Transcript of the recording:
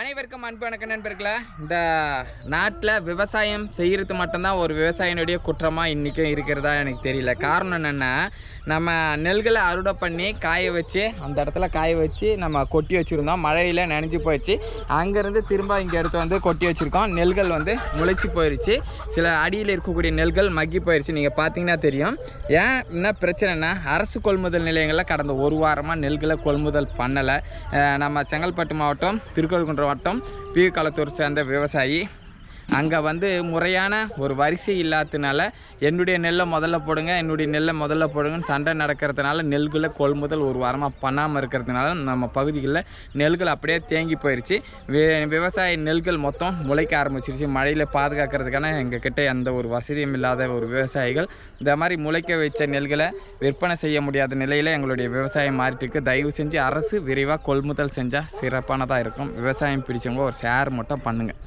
அனைவருக்கும் அன்பு வணக்க நண்பர்களே. இந்த நாட்டில் விவசாயம் செய்கிறது மட்டும்தான் ஒரு விவசாயினுடைய குற்றமாக இன்றைக்கும் இருக்கிறதா எனக்கு தெரியல. காரணம் என்னென்னா நம்ம நெல்களை அறுவடை பண்ணி காய வச்சு அந்த இடத்துல காய வச்சு நம்ம கொட்டி வச்சுருந்தோம். மழையில் நனைஞ்சு போயிடுச்சு. அங்கேருந்து திரும்ப இங்கே எடுத்து வந்து கொட்டி வச்சுருக்கோம். நெல்கள் வந்து முளைச்சி போயிடுச்சு சில அடியில் இருக்கக்கூடிய நெல்கள் மக்கி போயிடுச்சு நீங்கள் பார்த்தீங்கன்னா தெரியும். ஏன்? என்ன பிரச்சனைனா அரசு கொள்முதல் நிலையங்களில் கடந்த ஒரு வாரமாக நெல்களை கொள்முதல் பண்ணலை. நம்ம செங்கல்பட்டு மாவட்டம் திருக்கழுக்குன்றம் வட்டம் பி களத்தூர் சேர்ந்த விவசாயி அங்கே வந்து முறையான ஒரு வரிசை இல்லாததுனால என்னுடைய நெல்லை முதல்ல போடுங்க என்னுடைய நெல்லை முதல்ல போடுங்கன்னு சண்டை நடக்கிறதுனால நெல்களை கொள்முதல் ஒரு வாரமாக பண்ணாமல் இருக்கிறதுனால நம்ம பகுதிகளில் நெல்கள் அப்படியே தேங்கி போயிடுச்சு விவசாய நெல்கள் மொத்தம் முளைக்க ஆரம்பிச்சிருச்சு. மழையில் பாதுகாக்கிறதுக்கான எங்கள் கிட்டே எந்த ஒரு வசதியும் இல்லாத ஒரு விவசாயிகள் இந்த மாதிரி முளைக்க வச்ச நெல்களை விற்பனை செய்ய முடியாத நிலையில் எங்களுடைய விவசாயம் மாறிட்டு தயவு செஞ்சு அரசு விரைவாக கொள்முதல் செஞ்சால் சிறப்பானதாக இருக்கும். விவசாயம் பிடிச்சவங்க ஒரு ஷேர் மட்டும் பண்ணுங்கள்